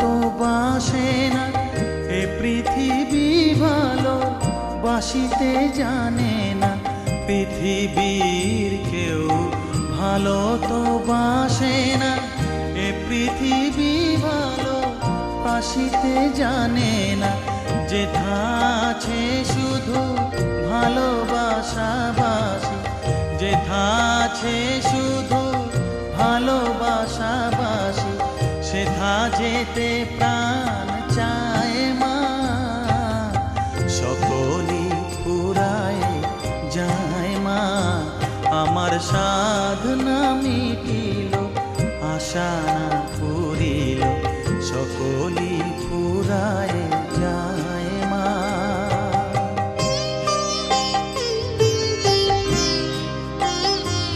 তো বাসে না, এ পৃথিবী ভালো, বাসিতে জানে না। পৃথিবীর কেউ ভালো তো বাসে না, এ পৃথিবী ভালো, বাসিতে জানে না। যেথা আছে শুধু ভালোবাসা বাসি, যেথা আছে শুধু ভালোবাসাবাসি সেথা যেতে প্রাণ চায় মা। সকলি পুরায় যায় মা। আমার সাধনা মিটিল, আশা পুরিল সকলি যায়